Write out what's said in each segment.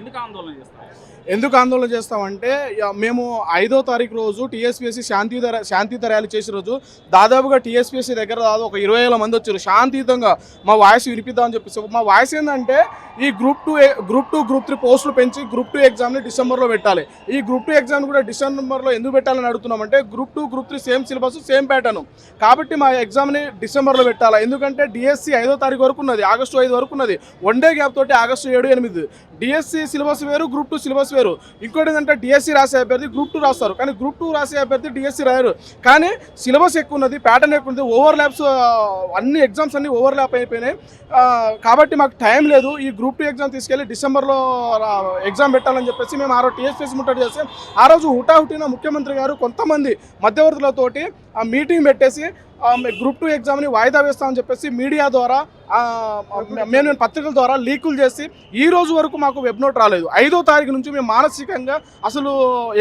ఎందుకు ఆందోళన చేస్తారు? ఎందుకు ఆందోళన చేస్తామంటే మేము ఐదో తారీఖు రోజు టీఎస్పీఎస్సీ శాంతియుత శాంతియుత ర్యాలీ చేసే రోజు దాదాపుగా టీఎస్పీఎస్సీ దగ్గర దాదాపు ఒక ఇరవై వేల మంది వచ్చారు. శాంతియుతంగా మా వాయిస్ వినిపిద్దామని చెప్పేసి. మా వాయిస్ ఏంటంటే ఈ group two group two group three పోస్టులు పెంచి గ్రూప్ టూ ఎగ్జామ్ని డిసెంబర్లో పెట్టాలి. ఈ గ్రూప్ టూ ఎగ్జామ్ కూడా డిసెంబర్లో ఎందుకు పెట్టాలని అడుగుతున్నామంటే group two group three same syllabus same pattern. కాబట్టి మా ఎగ్జామ్ని డిసెంబర్లో పెట్టాలి? ఎందుకంటే డిఎస్సి ఐదో తారీఖు వరకు ఉన్నది ఆగస్టు ఐదు వరకు ఉన్నది. వన్ డే గ్యాప్ తోటి ఆగస్టు ఏడు ఎనిమిది. డిఎస్సి సిలబస్ వేరు గ్రూప్ టూ సిలబస్ వేరు. ఇంకోటి ఏంటంటే డిఎస్సి రాసే అభ్యర్థి గ్రూప్ టూ రాస్తారు. కానీ గ్రూప్ టూ రాసే అభ్యర్థి డిఎస్సి రాయరు. కానీ సిలబస్ ఎక్కువ ఉన్నది ప్యాటర్న్ ఎక్కువ ఉంది ఓవర్ ల్యాప్స్ అన్ని ఎగ్జామ్స్ అన్ని ఓవర్ ల్యాప్ అయిపోయినాయి కాబట్టి మాకు టైం లేదు. ఈ గ్రూప్ టూ ఎగ్జామ్ తీసుకెళ్ళి డిసెంబర్లో ఎగ్జామ్ పెట్టాలని చెప్పేసి మేము ఆ రోజు టీఎస్పీఎస్ ముట్టడి చేస్తే ఆ రోజు హుటాహుటిన ముఖ్యమంత్రి గారు కొంతమంది మధ్యవర్తులతోటి ఆ మీటింగ్ పెట్టేసి గ్రూప్ టూ ఎగ్జామ్ని వాయిదా వేస్తామని చెప్పేసి మీడియా ద్వారా మేము పత్రికల ద్వారా లీకులు చేసి ఈ రోజు వరకు మాకు వెబ్ నోట్ రాలేదు. ఐదో తారీఖు నుంచి మేము మానసికంగా అసలు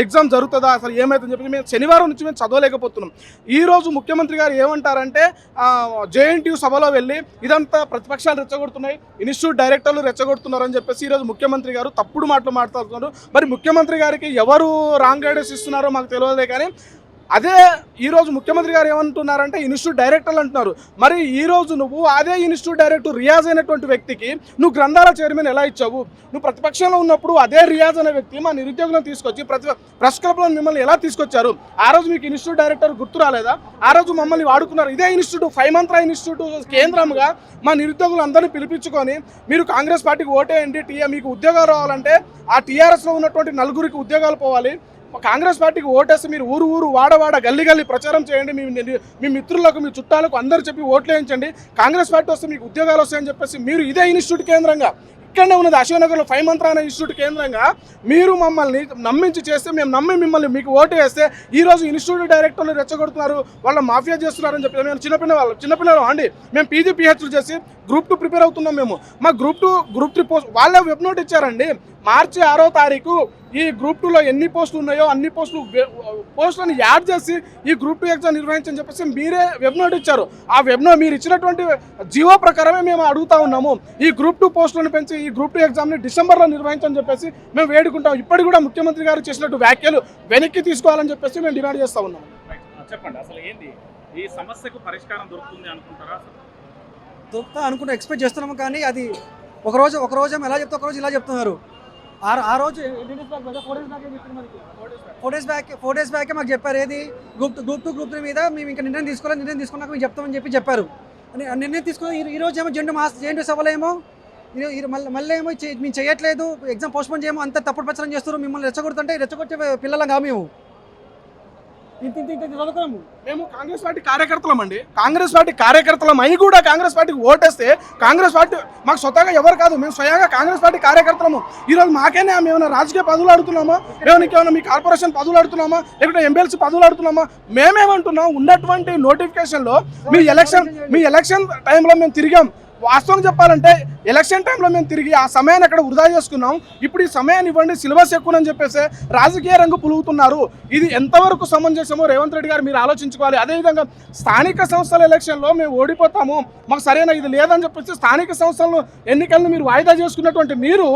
ఎగ్జామ్ జరుగుతుందా అసలు ఏమవుతుందని చెప్పి మేము శనివారం నుంచి మేము చదవలేకపోతున్నాం. ఈ రోజు ముఖ్యమంత్రి గారు ఏమంటారంటే జేఎన్టీయూ సభలో వెళ్ళి ఇదంతా ప్రతిపక్షాలు రెచ్చగొడుతున్నాయి ఇన్స్టిట్యూట్ డైరెక్టర్లు రెచ్చగొడుతున్నారు అని చెప్పేసి ఈరోజు ముఖ్యమంత్రి గారు తప్పుడు మాటలు మాట్లాడుతున్నారు. మరి ముఖ్యమంత్రి గారికి ఎవరు రాంగ్ గైడెన్స్ ఇస్తున్నారో మాకు తెలియదే కానీ అదే ఈరోజు ముఖ్యమంత్రి గారు ఏమంటున్నారంటే ఇన్స్టిట్యూట్ డైరెక్టర్లు అంటున్నారు. మరి ఈ రోజు నువ్వు అదే ఇన్స్టిట్యూట్ డైరెక్టర్ రియాజ్ అయినటువంటి వ్యక్తికి నువ్వు గ్రంథాల చైర్మన్ ఎలా ఇచ్చావు? నువ్వు ప్రతిపక్షంలో ఉన్నప్పుడు అదే రియాజ్ అనే వ్యక్తి మా నిరుద్యోగులను తీసుకొచ్చి ప్రతి ప్రెస్ క్లబ్లో మిమ్మల్ని ఎలా తీసుకొచ్చారు? ఆ రోజు మీకు ఇన్స్టిట్యూట్ డైరెక్టర్ గుర్తు రాలేదా? ఆ రోజు మమ్మల్ని వాడుకున్నారు. ఇదే ఇన్స్టిట్యూట్ ఫైవ్ మంత్ర ఇన్స్టిట్యూట్ కేంద్రంగా మా నిరుద్యోగులందరినీ పిలిపించుకొని మీరు కాంగ్రెస్ పార్టీకి ఓటేయండి టీఆర్ మీకు ఉద్యోగాలు రావాలంటే ఆ టీఆర్ఎస్లో ఉన్నటువంటి నలుగురికి ఉద్యోగాలు పోవాలి. కాంగ్రెస్ పార్టీకి ఓటేసి మీరు ఊరు ఊరు వాడవాడ గల్లీ గల్లీ ప్రచారం చేయండి. మీ మీ మిత్రులకు మీ చుట్టాలకు అందరూ చెప్పి ఓట్లు వేయించండి. కాంగ్రెస్ పార్టీ వస్తే మీకు ఉద్యోగాలు వస్తాయని చెప్పేసి మీరు ఇదే ఇన్స్టిట్యూట్ కేంద్రంగా ఇక్కడనే ఉన్నది అశోక్నగర్లో ఫైవ్ మంత్ర అనే ఇన్స్టిట్యూట్ కేంద్రంగా మీరు మమ్మల్ని నమ్మించి చేస్తే మేము నమ్మి మిమ్మల్ని మీకు ఓటు వేస్తే ఈరోజు ఇన్స్టిట్యూట్ డైరెక్టర్లు రెచ్చగొడుతున్నారు. వాళ్ళ మాఫియా చేస్తున్నారని చెప్పి మేము చిన్నపిల్ల వాళ్ళు చిన్నపిల్లలు అండి. మేము పీజీ పిహెచ్లు చేసి గ్రూప్ టూ ప్రిపేర్ అవుతున్నాం మేము. మా group two group three post వాళ్ళే వెబ్ నోట్ ఇచ్చారండి. మార్చి ఆరో తారీఖు ఈ గ్రూప్ టూలో ఎన్ని పోస్టులు ఉన్నాయో అన్ని పోస్టులు పోస్టులను యాడ్ చేసి ఈ గ్రూప్ టూ ఎగ్జామ్ నిర్వహించని చెప్పేసి మీరే వెబ్ నోట్ ఇచ్చారు. ఆ వెబ్ నోట్ మీరు ఇచ్చినటువంటి జీవో ప్రకారమే మేము అడుగుతా ఉన్నాము. ఈ గ్రూప్ టూ పోస్టులను పెంచి ఈ గ్రూప్ టూ ఎగ్జామ్ని డిసెంబర్లో నిర్వహించని చెప్పేసి మేము వేడుకుంటాం. ఇప్పటికి కూడా ముఖ్యమంత్రి గారు చేసినట్టు వ్యాఖ్యలు వెనక్కి తీసుకోవాలని చెప్పేసి మేము డిమాండ్ చేస్తా ఉన్నాం చెప్పండి అసలు ఏంటి ఈ సమస్యకు పరిష్కారం దొరుకుతుంది అనుకుంటారా? దొరుకుతా అనుకుంటే ఎక్స్పెక్ట్ చేస్తున్నాము కానీ అది ఒక రోజు ఒక రోజు ఏమో ఎలా చెప్తే ఒక రోజు ఇలా చెప్తున్నారు. ఆ ఆ రోజు four days back four days back four days బ్యాకే మాకు చెప్పారు ఏది? Group group two group three మీద మేము ఇంకా నిర్ణయం తీసుకోవాలి నిర్ణయం తీసుకున్నాక మేము చెప్తామని చెప్పి చెప్పారు. నిర్ణయం తీసుకుని ఈ- రోజు ఏమో జెండు మాస్ జెండు ఈ మళ్ళీ మళ్ళీ ఏమో మేము చేయట్లేదు ఎగ్జామ్ పోస్ట్పోన్ చేయమో అంత తప్పుడు ప్రచారం చేస్తారు మిమ్మల్ని రెచ్చగొడుతుంటే రెచ్చగొట్టే పిల్లలంగా మేము. ఇంత ఇంత ఇంత చదువుకున్నాము. మేము కాంగ్రెస్ పార్టీ కార్యకర్తలం అండి. కాంగ్రెస్ పార్టీ కార్యకర్తలం అయి కూడా కాంగ్రెస్ పార్టీకి ఓటేస్తే కాంగ్రెస్ పార్టీ మాకు స్వతహాగా ఎవరు కాదు మేము స్వయంగా కాంగ్రెస్ పార్టీ కార్యకర్తలము. ఈరోజు మాకేనే మేము ఏమైనా రాజకీయ పదవులు ఆడుతున్నామా? మేము ఇంకేమైనా మీ కార్పొరేషన్ పదవులు ఆడుతున్నామా? లేకుంటే ఎమ్మెల్సీ పదవులు ఆడుతున్నామా? మేమేమంటున్నాం ఉన్నటువంటి నోటిఫికేషన్లో మీ ఎలక్షన్ మీ ఎలక్షన్ టైంలో మేము తిరిగాం. వాస్తవం చెప్పాలంటే ఎలక్షన్ టైంలో మేము తిరిగి ఆ సమయాన్ని అక్కడ వృధా చేసుకున్నాం. ఇప్పుడు ఈ సమయాన్ని ఇవ్వండి సిలబస్ ఎక్కువని చెప్పేసి రాజకీయ రంగు పులుగుతున్నారు. ఇది ఎంతవరకు సమంజసమో రేవంత్ రెడ్డి గారు మీరు ఆలోచించుకోవాలి. అదేవిధంగా స్థానిక సంస్థల ఎలక్షన్లో మేము ఓడిపోతాము. మాకు సరైన ఇది లేదని చెప్పేసి స్థానిక సంస్థలను ఎన్నికలను మీరు వాయిదా చేసుకున్నటువంటి మీరు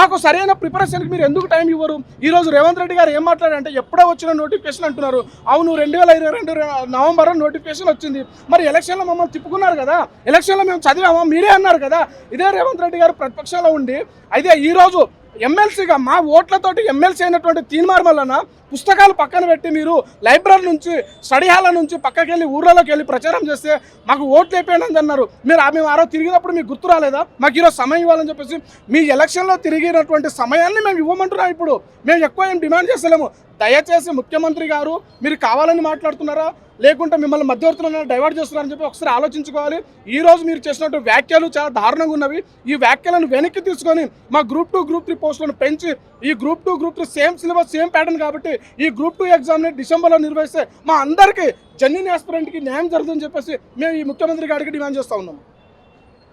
మాకు సరైన ప్రిపరేషన్కి మీరు ఎందుకు టైం ఇవ్వరు? ఈరోజు రేవంత్ రెడ్డి గారు ఏం మాట్లాడారంటే ఎప్పుడో వచ్చిన నోటిఫికేషన్ అంటున్నారు. అవును రెండు వేల ఇరవై రెండు నవంబర్ నోటిఫికేషన్ వచ్చింది. మరి ఎలక్షన్లో మమ్మల్ని తిప్పుకున్నారు కదా. ఎలక్షన్లో మేము చదివామా? మీరే అన్నారు కదా ఇదే రేవంత్ రెడ్డి గారు ప్రతిపక్షంలో ఉండి అయితే ఈ రోజు ఎమ్మెల్సీగా మా ఓట్లతోటి ఎమ్మెల్సీ అయినటువంటి తీన్మార్ వలన పుస్తకాలు పక్కన పెట్టి మీరు లైబ్రరీ నుంచి స్టడీ హాల్ నుంచి పక్కకి వెళ్ళి ఊర్లలోకి వెళ్ళి ప్రచారం చేస్తే మాకు ఓట్లు అయిపోయినది అన్నారు. మీరు ఆ- మేము ఆ రోజు తిరిగినప్పుడు మీకు గుర్తు రాలేదా? మాకు ఈరోజు సమయం ఇవ్వాలని చెప్పేసి మీ ఎలక్షన్లో తిరిగినటువంటి సమయాన్ని మేము ఇవ్వమంటున్నాం ఇప్పుడు. మేము ఎక్కువ ఏం డిమాండ్ చేస్తలేము. దయచేసి ముఖ్యమంత్రి గారు మీరు కావాలని మాట్లాడుతున్నారా? లేకుంటే మిమ్మల్ని మధ్యవర్తులను డైవర్ట్ చేస్తున్నారని చెప్పి ఒకసారి ఆలోచించుకోవాలి. ఈ రోజు మీరు చేసినట్టు వ్యాఖ్యలు చాలా దారుణంగా ఉన్నవి. ఈ వ్యాఖ్యలను వెనక్కి తీసుకొని మా గ్రూప్ టూ గ్రూప్ త్రీ పోస్టులను పెంచి ఈ group two group three same syllabus same pattern కాబట్టి ఈ గ్రూప్ టూ ఎగ్జామ్ని డిసెంబర్లో నిర్వహిస్తే మా అందరికీ జెన్యున్ ఆస్పిరెంట్కి న్యాయం జరుగుతుందని చెప్పేసి మేము ఈ ముఖ్యమంత్రి గారికి డిమాండ్ చేస్తూ ఉన్నాము.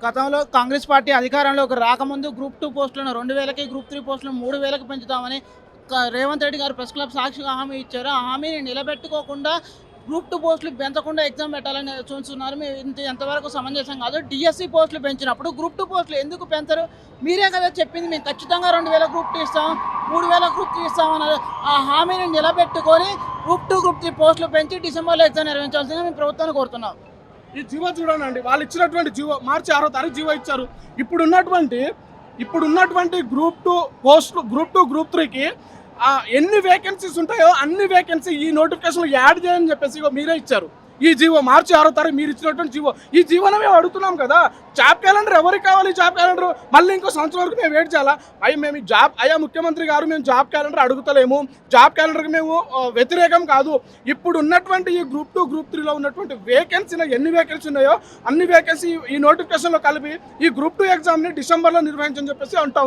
గతంలో కాంగ్రెస్ పార్టీ అధికారంలోకి రాకముందు గ్రూప్ టూ పోస్టులను రెండు వేలకి గ్రూప్ త్రీ పోస్టులను మూడు వేలకు పెంచుతామని రేవంత్ రెడ్డి గారు ప్రెస్ క్లబ్ సాక్షిగా హామీ ఇచ్చారు. ఆ హామీని నిలబెట్టుకోకుండా గ్రూప్ టూ పోస్టులు పెంచకుండా ఎగ్జామ్ పెట్టాలని చూస్తున్నారు. మేము ఇంత ఎంతవరకు సమంజసం కాదు. డిఎస్సి పోస్టులు పెంచినప్పుడు గ్రూప్ టూ పోస్టులు ఎందుకు పెంచరు? మీరే కదా చెప్పింది. మేము ఖచ్చితంగా రెండు వేల గ్రూప్ టూ ఇస్తాం మూడు వేల గ్రూప్ త్రీ ఇస్తామన్నారు ఆ హామీని నిలబెట్టుకొని గ్రూప్ టూ గ్రూప్ త్రీ పోస్టులు పెంచి డిసెంబర్లో ఎగ్జామ్ నిర్వహించాల్సిందిగా మేము ప్రభుత్వాన్ని కోరుతున్నాం. ఈ జీవో చూడండి. వాళ్ళు ఇచ్చినటువంటి జీవో మార్చి ఆరో తారీఖు జీవో ఇచ్చారు. ఇప్పుడు ఉన్నటువంటి ఇప్పుడు ఉన్నటువంటి గ్రూప్ టూ పోస్టులు గ్రూప్ టూ గ్రూప్ త్రీకి ఎన్ని వేకెన్సీస్ ఉంటాయో అన్ని వేకెన్సీ ఈ నోటిఫికేషన్లు యాడ్ చేయని చెప్పేసి మీరే ఇచ్చారు. ఈ జీవో మార్చి ఆరో తారీఖు మీరు ఇచ్చినటువంటి జీవో. ఈ జీవోనే మేము అడుగుతున్నాం కదా. జాబ్ క్యాలెండర్ ఎవరికి కావాలి జాబ్ క్యాలెండర్ మళ్ళీ ఇంకో సంవత్సరం వరకు మేము వెయిట్ చేయాలా? అయ్యి మేము జాబ్ అయ్యా ముఖ్యమంత్రి గారు మేము జాబ్ క్యాలెండర్ అడుగుతలేము. జాబ్ క్యాలెండర్కి మేము వ్యతిరేకం కాదు. ఇప్పుడు ఉన్నటువంటి ఈ గ్రూప్ టూ గ్రూప్ త్రీలో ఉన్నటువంటి వేకెన్సీలో ఎన్ని వేకెన్సీ ఉన్నాయో అన్ని వేకెన్సీ ఈ నోటిఫికేషన్లో కలిపి ఈ గ్రూప్ టూ ఎగ్జామ్ని డిసెంబర్లో నిర్వహించని చెప్పేసి అంటా